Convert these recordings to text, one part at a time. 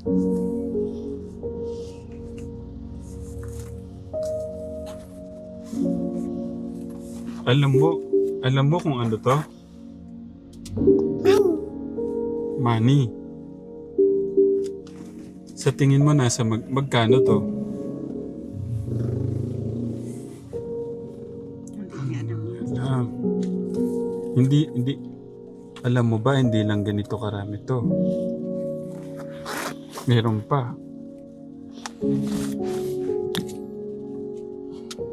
Alam mo, alam mo kung ano to? Money. Sa tingin mo nasa mag magkano to? Naman. Ah, hindi, hindi. Alam mo ba, hindi lang ganito karami to. Meron pa.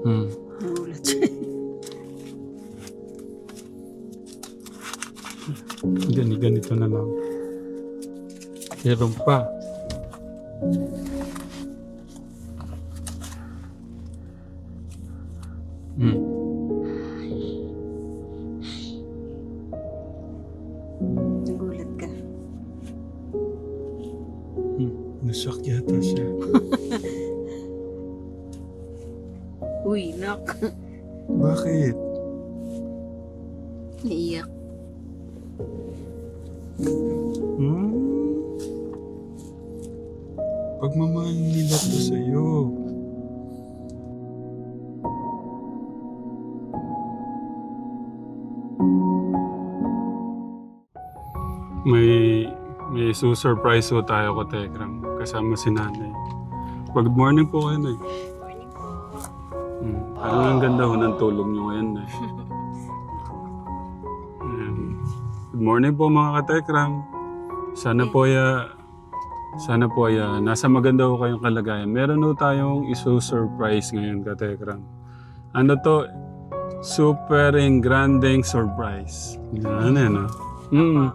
Hmm. Nagulat siya. Gani, ganito na lang. Meron pa. Hmm. Bakit? Naiyak. Hmm? Pagmamahal nila to sa'yo. May may su-surprise ho tayo ko Tegram kasama si nanay. Good morning po kayo, Nay. Parang ang ganda ho ng tulog niyo ngayon, Nay. Ayan. Good morning po mga katekram. Sana po ya sana po ya nasa maganda ho kayong kalagayan. Meron ho tayong iso-surprise ngayon katekram. Ano to? Super and granding surprise. Yan yan ah. Mm.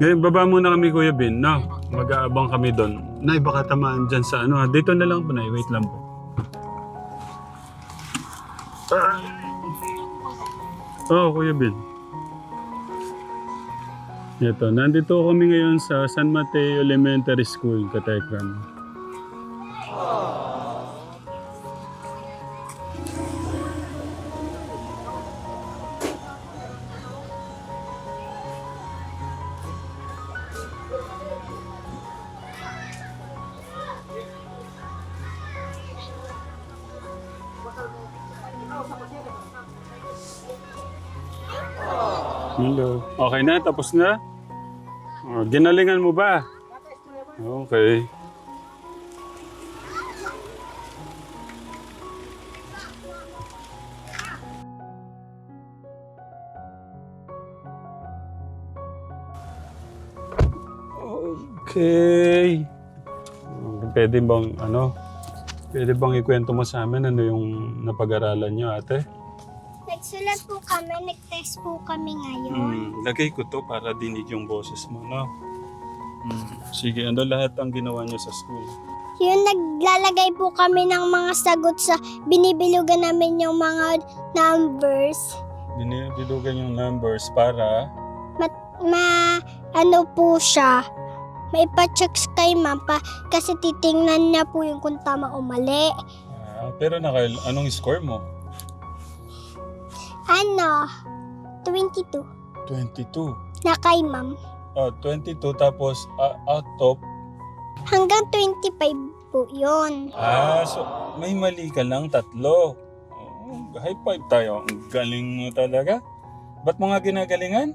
Ngayon, baba muna kami Kuya Bin, no? Mag-aabang kami doon. Nay, baka tamaan dyan sa ano ha. Dito na lang po, Nay. Wait lang po. Ah. Oo, oh, Kuya Bin. Ito, nandito kami ngayon sa San Mateo Elementary School, Katekram. Hello. Okay na? Tapos na? Oh, ginalingan mo ba? Okay. Okay. Pwede bang ano? Pwede bang ikwento mo sa amin ano yung napag-aralan niyo, ate? Nagsulat po kami, nag-test po kami ngayon. Hmm, lagay ko to para dinig yung boses mo, no? Hmm. Sige, ano lahat ang ginawa niyo sa school? Yung naglalagay po kami ng mga sagot sa binibilugan namin yung mga numbers. Binibilugan yung numbers para... Ma, ano po siya, may pa-check kay ma'am pa, kasi titingnan niya po yung kung tama o mali. Ah, pero naka, anong score mo? Ano, 22 22. na kay ma'am. Oh, 22 tapos ah, out of... Hanggang 25 po yun. Ah, so may mali ka lang tatlo. Oh, high five tayo. Ang galing mo talaga. Ba't mo nga ginagalingan?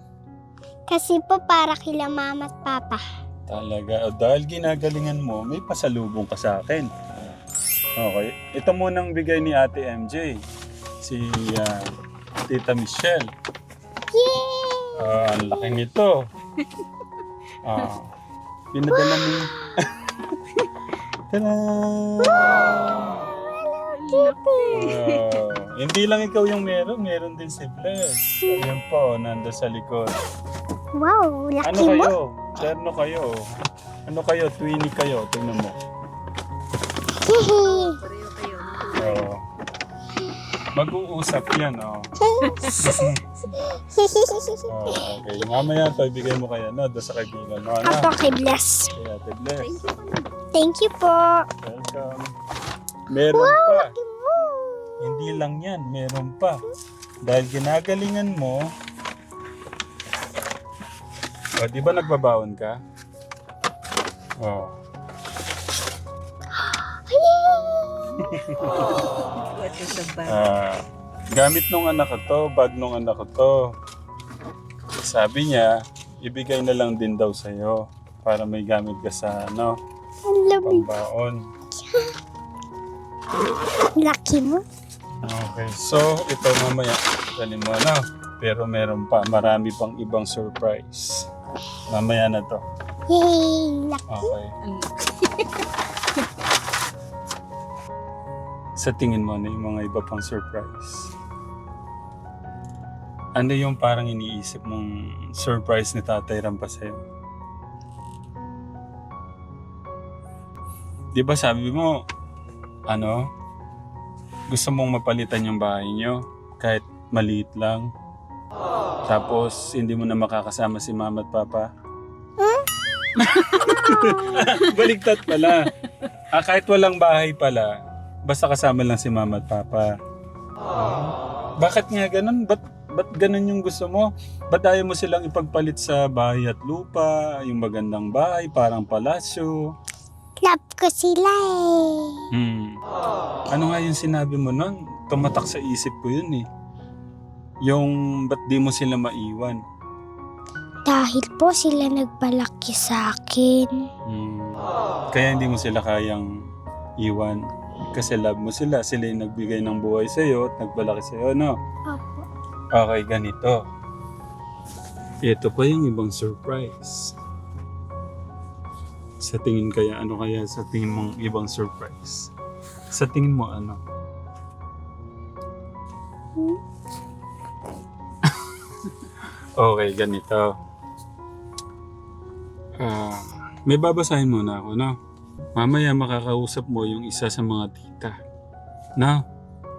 Kasi po para kila mama at papa. Talaga. Oh, dahil ginagalingan mo, may pasalubong ka sa akin. Okay. Ito munang bigay ni Ate MJ. Si ah, Tita Michelle. Yay! Ah, ang laki nito. Ah, pinadala mo. Tada! Ah, hindi lang ikaw yung meron, meron din si Bless. Ayan po, nando sa likod. Wow, Ano laki mo. kayo? Terno kayo. Ano kayo? Twinnie kayo. Tingnan mo. Hehe. Pareho kayo. Oh. Mag-uusap yan, oh. oh okay. Mamaya to, ibigay mo kaya, no? Doon sa kaibigan mo, ano? Apo kay Bless. Kaya, Ate Bless. Thank you po. Welcome. Meron pa. Laki mo. Hindi lang yan, meron pa. Dahil ginagalingan mo, o, di ba nagbabaon ka? Oh. What is a bag? Ah, gamit nung anak ko to, bag nung anak ko to. Sabi niya, ibigay na lang din daw sa'yo para may gamit ka sa ano, pambaon. Laki mo. Okay, so ito mamaya, dali mo na. Pero meron pa, marami pang ibang surprise. Mamaya na to. Yay! Laki. Okay. Sa tingin mo, ano yung mga iba pang surprise? Ano yung parang iniisip mong surprise ni Tatay Ram pa sa'yo? Di ba sabi mo, ano, gusto mong mapalitan yung bahay nyo kahit maliit lang. Tapos, hindi mo na makakasama si mama at papa. Baligtad pala. Ah, kahit walang bahay pala, basta kasama lang si mama at papa. Ah, bakit nga ganun? Ba't, ba't ganun yung gusto mo? Ba't ayaw mo silang ipagpalit sa bahay at lupa, yung magandang bahay, parang palasyo? Love ko sila eh. Hmm. Ano nga yung sinabi mo nun? Tumatak sa isip ko yun eh. Yung ba't di mo sila maiwan? Dahil po sila nagpalaki sa akin. Hmm. Kaya hindi mo sila kayang iwan. Kasi love mo sila. Sila yung nagbigay ng buhay sa'yo at nagbalaki sa'yo, no? Opo. Okay, ganito. Ito pa yung ibang surprise. Sa tingin kaya, ano kaya sa tingin mong ibang surprise? Sa tingin mo ano? Hmm? okay, ganito. Ah, may babasahin muna ako, no? Mamaya makakausap mo yung isa sa mga tita. Na,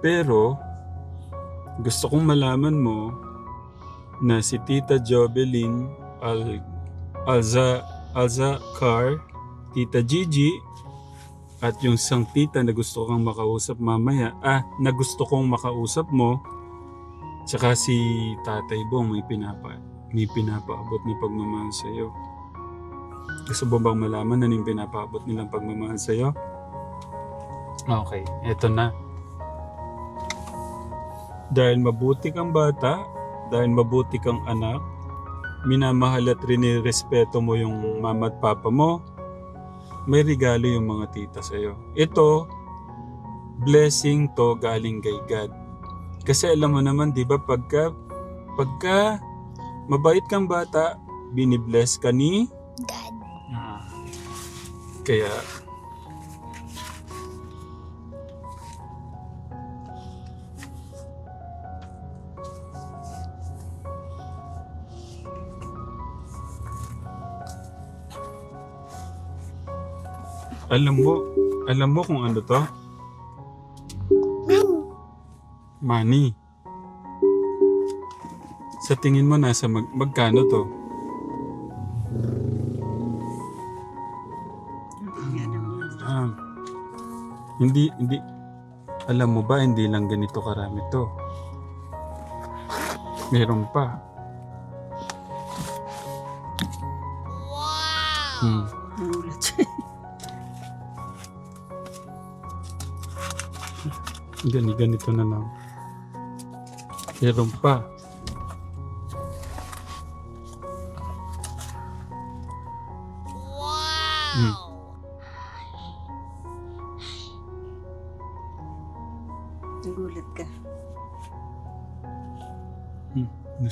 pero gusto kong malaman mo na si Tita Jobelin Al Alza Alza Car, Tita Gigi, at yung isang tita na gusto kang makausap mamaya, ah, na gusto kong makausap mo, tsaka si Tatay Bong may pinapa, may pinapaabot na pagmamahal sa'yo. Gusto mo bang malaman na yung pinapaabot nilang pagmamahal sa'yo? Okay, eto na. Dahil mabuti kang bata, dahil mabuti kang anak, minamahal at rinirespeto mo yung mama at papa mo, may regalo yung mga tita sa'yo. Ito, blessing to galing kay God. Kasi alam mo naman, di ba, pagka, pagka mabait kang bata, binibless ka ni God. Kaya Alam mo, alam mo kung ano to? Money. Sa tingin mo nasa mag magkano to? Hindi, hindi, alam mo ba, hindi lang ganito karami to. Meron pa. Hmm. Nagulat siya. Gani, ganito na lang. Meron pa.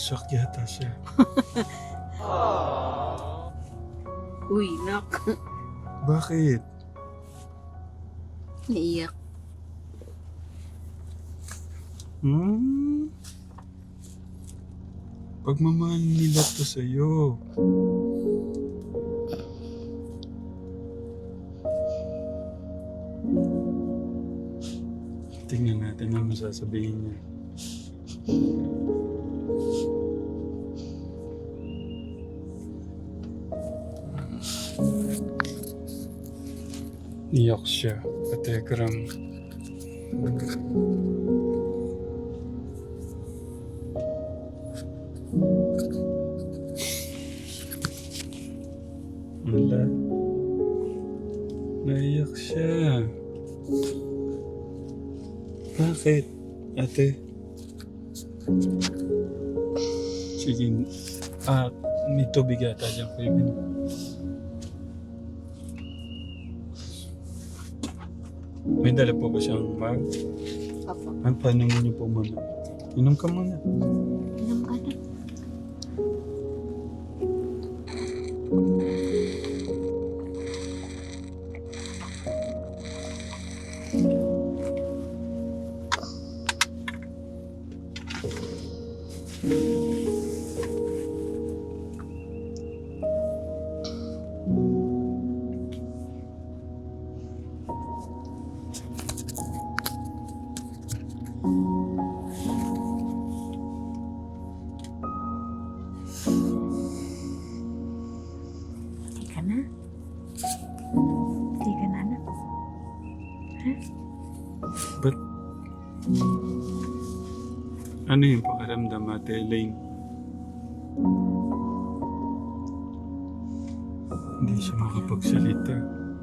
Nasyak yata siya. Uy, nak. Bakit? Naiyak. Hmm? Pagmamahal nila to sa'yo. Tingnan natin ang masasabihin niya. Iyak siya. Kategram. Wala. Naiyak siya. Bakit? Ate? Sige. Ah, may tubig. May dala po ba siyang mag? Opo. Ay, paano mo niyo po muna? Inom ka muna. Na. Hindi ka na anak. Ba't? Ano yung pakiramdam, Ate Elaine? Hindi siya makapagsalita.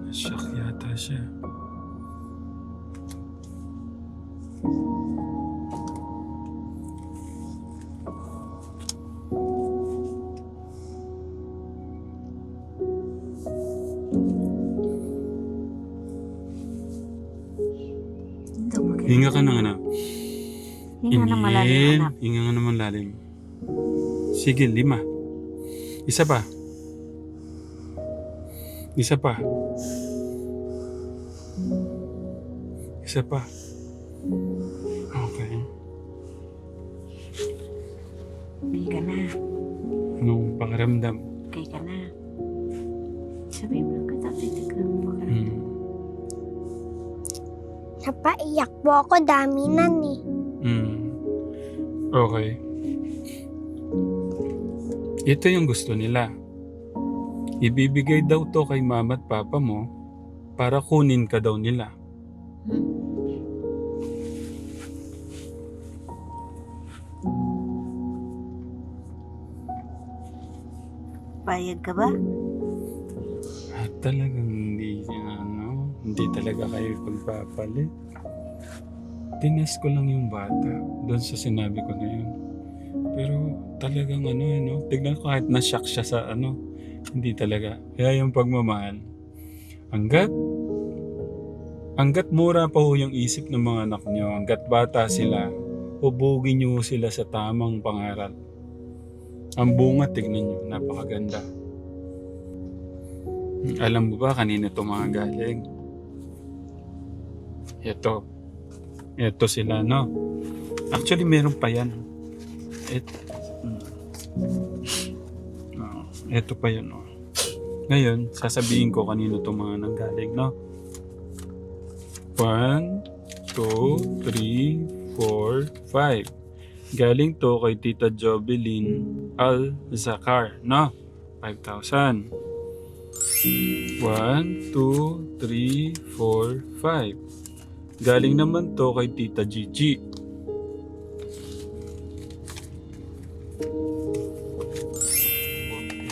Nasyak yata siya. Sige, lima. Isa pa. Isa pa. Isa pa. Okay. Okay ka na. Anong pakiramdam? Okay ka na. Sabi mo lang ka tatay tignan mo ka na. Hmm. Napaiyak po ako, dami nan eh. Hmm. Okay. Ito yung gusto nila. Ibibigay daw to kay mama at papa mo para kunin ka daw nila. Payag ka ba? At talagang hindi, ano, hindi talaga kayo pagpapalit. Tinas ko lang yung bata doon sa sinabi ko na yun. Pero talagang ano, ano, tignan ko kahit na-shock siya sa ano, hindi talaga. Kaya yung pagmamahal, hanggat, hanggat mura pa ho yung isip ng mga anak nyo, hanggat bata sila, hubugin nyo sila sa tamang pangaral. Ang bunga, tignan nyo, napakaganda. Alam mo ba kanina ito mga galing? Ito. Ito sila, no? Actually, meron pa yan. Ito. Oh, ito pa yun, no? Ngayon, sasabihin ko kanino itong mga nanggaling, no? One, two, three, four, five. Galing to kay Tita Jovelyn Al-Zakar, no? 5,000. 1, 2, 3, 4, 5. Galing naman to kay Tita Gigi.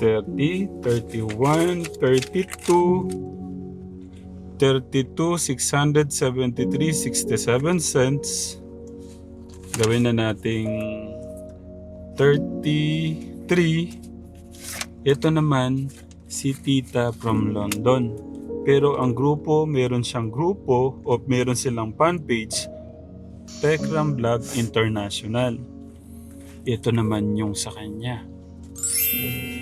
30, 31, 32, 32, 673, 67 cents. Gawin na nating 33. Ito naman si Tita from London. Pero ang grupo, meron siyang grupo o meron silang fan page, Tekram Vlog International. Ito naman yung sa kanya.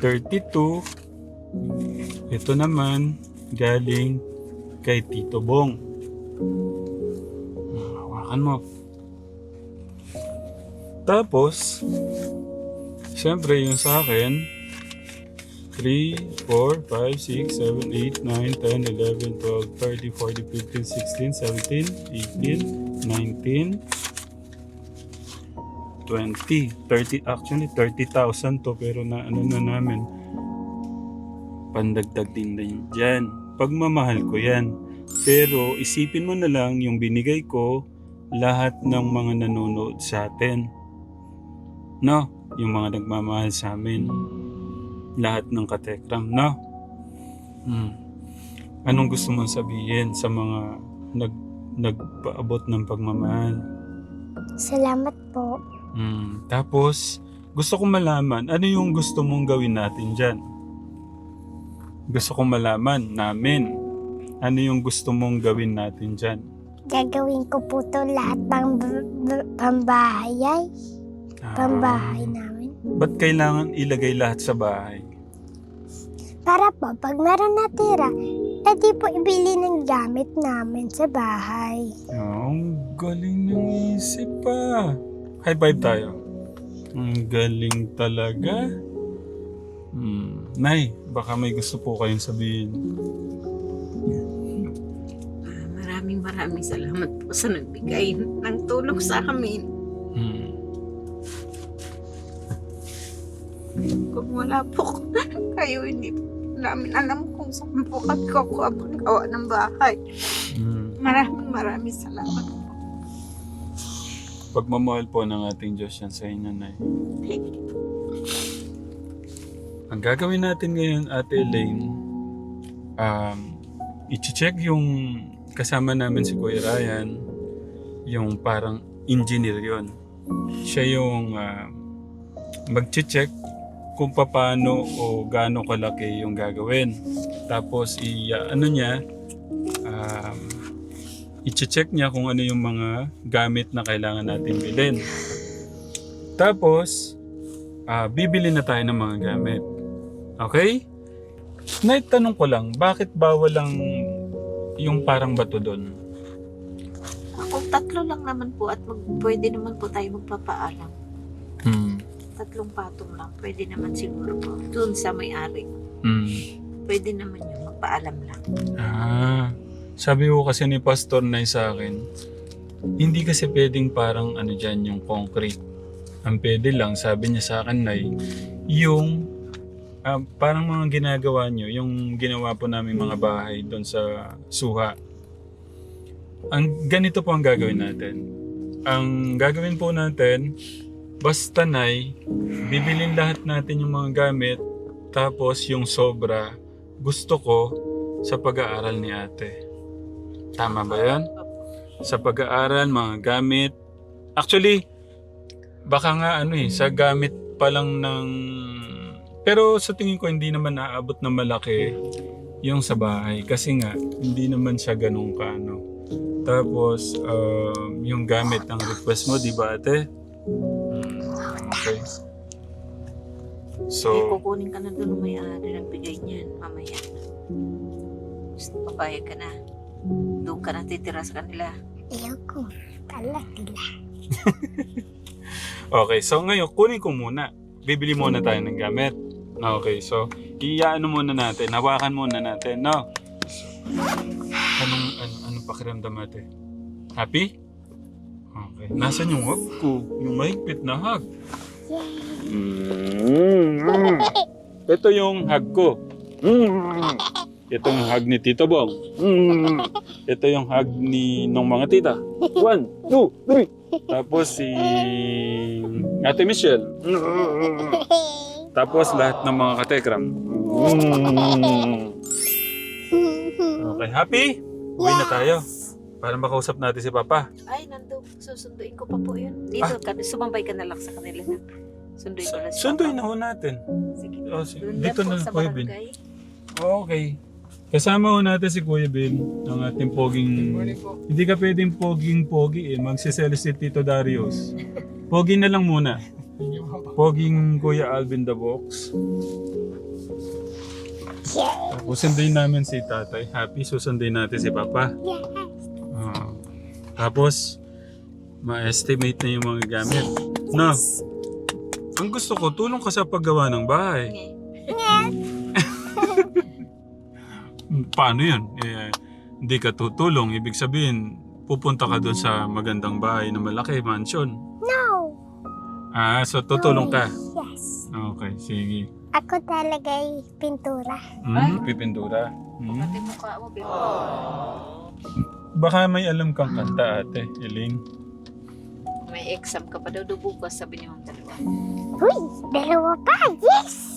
32. Ito naman, galing kay Tito Bong. Hawakan mo. Tapos, Siyempre, yung sa akin, 3, 4, 5, 6, 7, 8, 9, 10, 11, 12, 13, 14, 15, 16, 17, 18, 19, 20. 30, actually, 30,000 to pero na ano na namin. Pandagdag din din dyan. Pagmamahal ko yan. Pero isipin mo na lang yung binigay ko lahat ng mga nanonood sa atin. No? Yung mga nagmamahal sa amin. Lahat ng katekram, no? Hmm. Anong gusto mong sabihin sa mga nag nagpaabot ng pagmamahal? Salamat po. Hmm. Tapos, gusto kong malaman, ano yung gusto mong gawin natin dyan? Gusto kong malaman namin, ano yung gusto mong gawin natin dyan? Gagawin ko po to lahat ng b- b- pambahay. ay. Pambahay namin. Ba't kailangan ilagay lahat sa bahay? Para po, pag meron natira, edi po ibili ng gamit namin sa bahay. Oh, Ang galing ng isip pa. High five tayo. Ang galing talaga. Hmm. Nay, baka may gusto po kayong sabihin. Maraming maraming salamat po sa nagbigay ng tulong sa amin. Hmm. Kung wala po kayo, hindi po namin alam kung saan po kami kukuha po ng gawa ng bahay. Hmm. Maraming maraming salamat po. Pagmamahal po ng ating Diyos yan sa inyo, Nay. Ang gagawin natin ngayon, Ate Elaine, um, i-check yung kasama namin si Kuya Ryan, yung parang engineer yon. Siya yung uh, mag-check kung paano o gaano kalaki yung gagawin. Tapos i uh, ano niya um, i-check niya kung ano yung mga gamit na kailangan natin bilhin. Tapos ah, bibili na tayo ng mga gamit. Okay? Naitanong ko lang, bakit bawal lang yung parang bato doon? Ako tatlo lang naman po at mag, pwede naman po tayo magpapaalam. Hmm. Tatlong patong lang. Pwede naman siguro po. Doon sa may-ari. Hmm. Pwede naman yun. Magpaalam lang. Ah, sabi ko kasi ni Pastor Nay sa akin, hindi kasi pwedeng parang ano dyan yung concrete. Ang pwede lang, sabi niya sa akin Nay, yung ah, parang mga ginagawa nyo, yung ginawa po namin mga bahay doon sa Suha. Ang ganito po ang gagawin natin. Ang gagawin po natin, basta Nay, bibilin lahat natin yung mga gamit, tapos yung sobra, gusto ko sa pag-aaral ni ate. Tama ba yan? Sa pag-aaral, mga gamit. Actually, baka nga ano eh, sa gamit pa lang ng... Pero sa tingin ko hindi naman naaabot na malaki yung sa bahay. Kasi nga, hindi naman siya ganun ka ano. Tapos, um, yung gamit ang request mo, di ba ate? Hmm, okay. So, So, kukunin ka na doon ng may-ari ng bigay niyan mamaya. Gusto papayag ka na. Doon ka na titira sa kanila. Ayaw ko. Talak nila. Okay, so ngayon, kunin ko muna. Bibili muna tayo ng gamit. Okay, so, iyaano muna natin. Hawakan muna natin, no? Anong, ano, anong pakiramdam natin? Happy? Okay. Nasaan yung hug ko? Yung mahigpit na hug. Mm. Ito yung hug ko. Mm. Ito yung hug ni Tito Bong. Mm. Ito yung hug ni ng mga tita. One, two, three. Tapos si Ate Michelle. Tapos lahat ng mga katekram. Okay, happy? Uwi na tayo. Para makausap natin si Papa. Ay, nandun. Susunduin ko pa po yun. Dito ka, sumambay ka na lang sa kanila na. Sunduin ko na si Sunduin Papa. na ho natin. Sige. Oh, sige. Doon Dito po na, sa Kuya Bin. barangay. Okay. Kasama ho natin si Kuya Bin, ang ating poging... Hindi ka pwedeng poging-pogi eh. Magsiselos si Tito Darius. Pogi na lang muna. Poging Kuya Alvin the Box. Tapos sunduin namin si tatay. Happy, susunduin natin si papa. Yes. Ah. tapos, ma-estimate na yung mga gamit. No. Ang gusto ko, tulong ka sa paggawa ng bahay. Paano yun? Eh, hindi ka tutulong. Ibig sabihin, pupunta ka doon sa magandang bahay na malaki, mansion. No. Ah, so tutulong ka. Yes. Okay, sige. Ako talaga ay pintura. Hmm, pipindura. Hmm. Pati mukha mo. Baka may alam kang kanta, ate, Elaine. May exam ka pa daw do bukas, sabi ni Ma'am Dalawa. Uy, dalawa pa. Yes.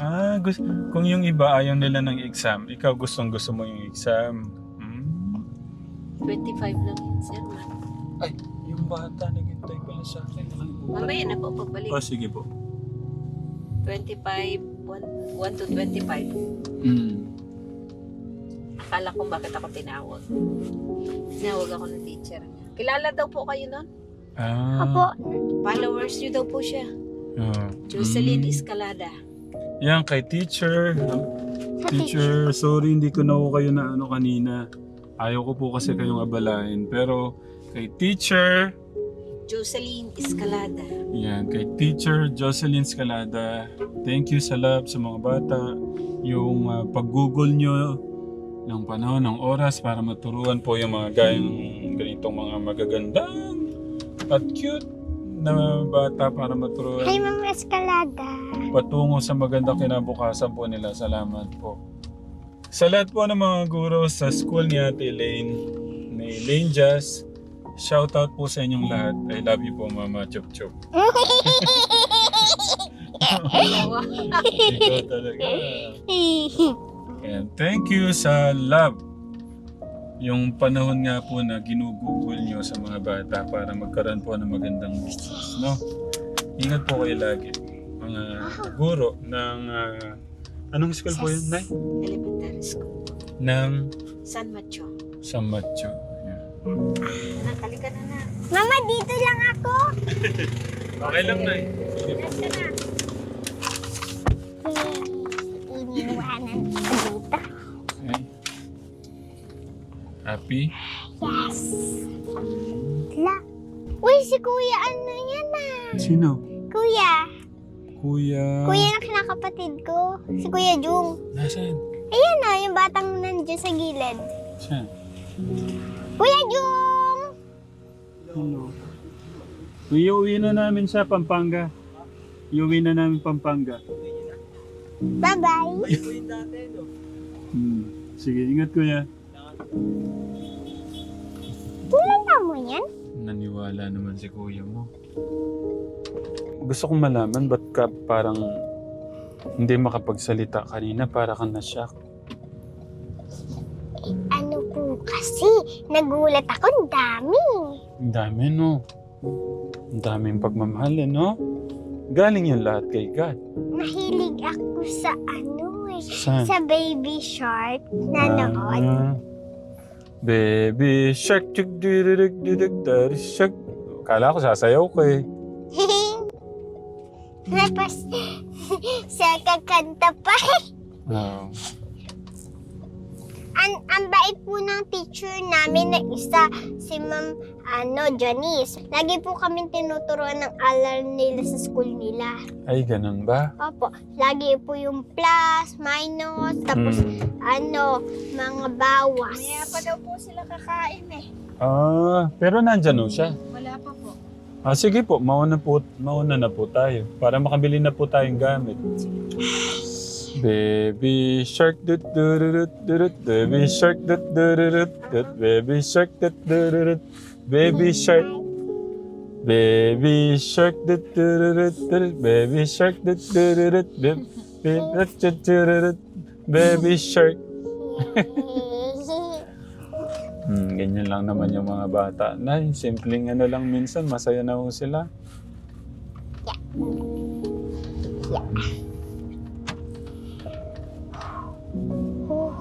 Ah, gusto, kung yung iba ayaw nila ng exam, ikaw gustong gusto mo yung exam. Hmm. 25 lang yun, sir. Ay, yung bata naghintay pala sa akin. Mamaya na po pagbalik. Oh, sige po. 25, 1, 1 to 25. Hmm. Akala ko bakit ako tinawag. Tinawag ako ng teacher niya. Kilala daw po kayo nun? Ah. Apo, Followers niyo daw po siya. Ah. Jocelyn Hmm. Escalada. Yan, kay teacher. teacher. Sorry hindi ko na ako kayo na ano kanina. Ayaw ko po kasi kayong abalahin. Pero kay teacher, Jocelyn Escalada. yan, kay teacher Jocelyn Scalada, thank you sa love sa mga bata. Yung ah, pag-google nyo ng panahon, ng oras para maturuan po yung mga gayang ganitong mga magagandang at cute na bata para maturuan Hi, Ma'am Escalada. Patungo sa magandang kinabukasan po nila. Salamat po. Sa lahat po ng mga guro sa school ni Ate Elaine, ni Elaine Jazz, shout out po sa inyong lahat. I love you po Mama Chup Chup. Dalawa. Ikaw talaga. And thank you sa love. Yung panahon nga po na ginugugol nyo sa mga bata para magkaroon po ng magandang business, no? Ingat po kayo lagi. Mga guro ng... ah, anong school po yun, Nay? Elementary school. Ng San Macho. San Mateo. Yeah. Anak, halika na na. Mama, dito lang ako. Okay lang, Nay. Sige po. Ito na. Iniwanan ko dito. Okay. Happy? Yes. La. Uy, si Kuya ano yan ah. Sino? Kuya. Kuya. Kuya na kinakapatid ko. Si Kuya Jung. Nasaan? Ayan na, yung batang nandiyan sa gilid. Siya. Kuya Jung! Hello. Iuwi na namin siya, Pampanga. Iuwi na namin Pampanga. Bye-bye. Hmm. Sige, ingat kuya. Kilala mo yan? Naniwala naman si kuya mo. Gusto kong malaman, ba't ka parang hindi makapagsalita kanina para kang na-shock? Ano po kasi, nagulat ako, ang dami. Ang dami, no? Ang daming pagmamahal, eh, no? Galing yung lahat kay God. Mahilig ako sa ano eh, Saan? sa baby shark na noon. Ah, baby shark, chuk dududuk duduk daddy shark. Kala ko sasayaw ko eh. Tapos, sa kakanta pa. Oh. Ang, ang bait po ng teacher namin na isa, si Ma'am ano, Janice. Lagi po kami tinuturuan ng alar nila sa school nila. Ay, ganun ba? Opo, lagi po yung plus, minus, tapos Hmm. ano, mga bawas. Maya pa daw po sila kakain eh. Ah, pero nandyan o siya. Wala pa po. Ah, sige po, mauna, po, mauna na po tayo. Para makabili na po tayong gamit. Baby shark dut dururut durut. Baby shark dut dururut. Dut baby shark dut dururut. Baby shark. Baby shark dut dururut baby shark dut dururut. Dut baby shark baby shark ganyan lang naman yung mga bata. Nay, simpleng ano lang minsan, masaya na ho sila. Yeah. Oh,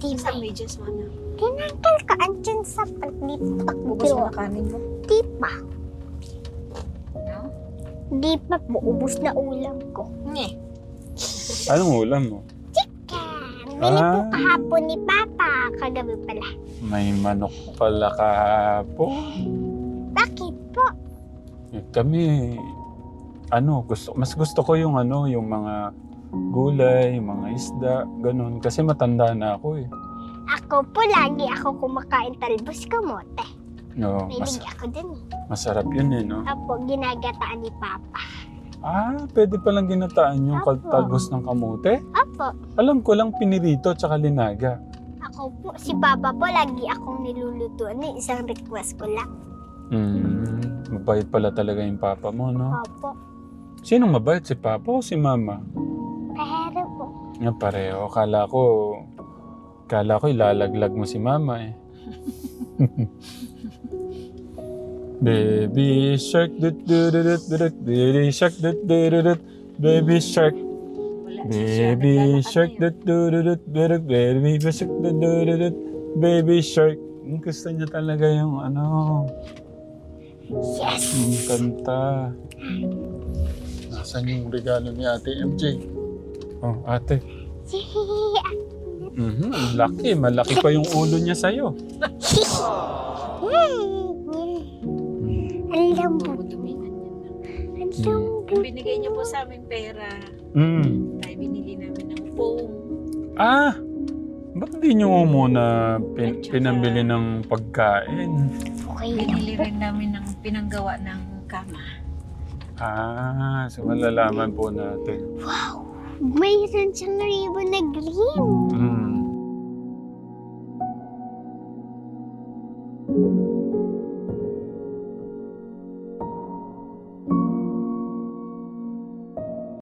di ba? Isang medyas mo na. Tinanggal ka andyan sa paglipak Bubos mo na kanin mo. Di pa. No? Di pa po. Ubus na ulam ko. Nye. Anong ulam mo? Kan, bili po Ah. kahapon ni Papa. Kagabi pala. May manok pala kahapon. Bakit po? Eh, Kami, ano, gusto, mas gusto ko yung ano, yung mga gulay, yung mga isda, ganun. Kasi matanda na ako eh. Ako po, lagi ako kumakain talbos kamote. No, mas, ako dun eh. masarap yun eh, no? Apo, ginagataan ni Papa. Ah, pwede palang ginataan yung Apo. talbos ng kamote? Apo, Alam ko lang pinirito tsaka linaga. Ako po, si Papa po, lagi akong nilulutuan eh. Isang request ko lang. Hmm, mabait pala talaga yung papa mo, no? Opo. Sinong mabait? Si papa o si mama? Pero po, Nga pareho. Kala ko, kala ko ilalaglag mo si mama eh. Baby shark dut dut dut dut baby shark dut dut dut baby shark baby shark dut dut dut dut baby shark dut dut dut baby shark Hmm, gusto niya talaga yung ano yes! yung kanta Nasaan yung regalo ni ate MJ? Oh, ate. Mhm, laki. Malaki pa yung ulo niya sa'yo. Ang lambot. Ang lambot. Yung binigay niyo po sa amin pera, Mm. Foam. Ah! Ba't di nyo muna pin- At saka- pinambili ng pagkain? Okay Binili rin namin ng pinanggawa ng kama. Ah, so malalaman po natin. Mayroon siyang ribbon na green. Mm.